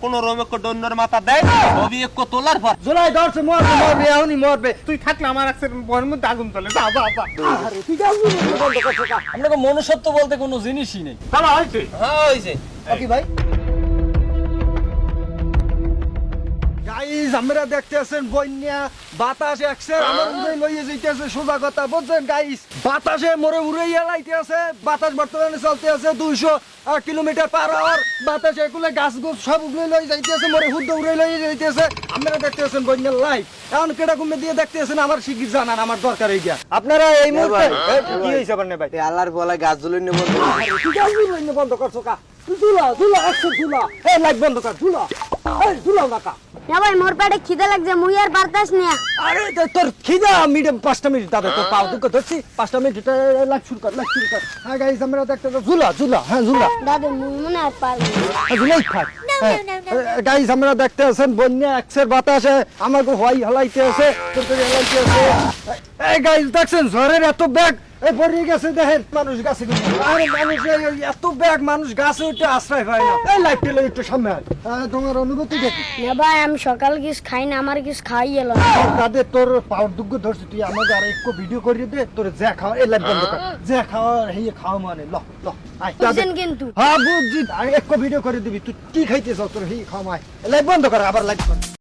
কোন রমে কো ডন্নর মাথা দেয় ছবি এক তোলার পর। জুলাই দর্শ মরবে মরবে এখনই মরবে। তুই থাকলে আমার আছে বনের মধ্যে আগুন চলে। যা যা যা। আরে তুই যা আপনাকে মনুষ্যত্ব বলতে কোনো জিনিসই নেই। চলো হইছে হ্যাঁ হইছে কি ভাই? গাইস আমরা বন্যা বাতাস একসে আমার উড়ে লইয়ে যাইতেছে সোজা কথা বুঝছেন গাইস বাতাসে মরে উড়ে আছে বাতাস বর্তমানে চলতে আছে দুইশো কিলোমিটার পার আওয়ার বাতাসে এগুলো গাছ গুছ সব উড়ে লই যাইতেছে মরে হুদ্দ উড়ে লইয়ে যাইতেছে। বন্যার লাইভ এখন কেটা ঘুমে দিয়ে দেখতেছেন আমার শিগগির জানান আমার দরকার এই গিয়া। আপনারা এই মুহূর্তে কি আপনার ভাই? আল্লাহর বলা গাছ বন্ধ করছ কা? একশো এই লাইট বন্ধ কর এই দুলা না কা না ভাই মোর পেটে খিদে লাগছে মুই আর পারতাস না। আরে তোর খিদা মিডিয়াম পাঁচটা মিনিট দাদা তোর পাও দুঃখ ধরছি। পাঁচটা মিনিট লাগ শুরু কর লাগ শুরু কর। হ্যাঁ গাইস আমরা দেখতে ঝুলা ঝুলা হ্যাঁ ঝুলা। দাদু মুই মনে আর পারব হ্যাঁ, ঝুলাই থাক। গাইস আমরা দেখতে আছেন বন্যা একসের বাতাসে। আমাকে হওয়াই হলাইতে আছে তোর তোর হলাইতে আছে। এই গাইস দেখছেন ঝড়ের এত ব্যাগ এই পড়ে গেছে দেখেন মানুষ গাছে কিন্তু আরে মানুষ এত ব্যাগ মানুষ গাছে উঠে আশ্রয় পায় না। এই লাইফ পেলে একটু সামনে হ্যাঁ, তোমার অনুভূতি দেখি। ভাই আমি সকাল কিছু খাই না আমার কিছু খাই তাদের তোর পাওয়ার ধরছি তুই আমাকে আর একটু ভিডিও করিয়ে দে তোর যা খাওয়া এই লাইভ বন্ধ কর। যা খাওয়া হেয়ে খাওয়া মানে ল ল কিন্তু? হ্যাঁ বুঝছি। আর একটু ভিডিও করে দিবি। তুই কি খাইতে চাও তোর হেয়ে খাওয়া আয় লাইভ বন্ধ কর আবার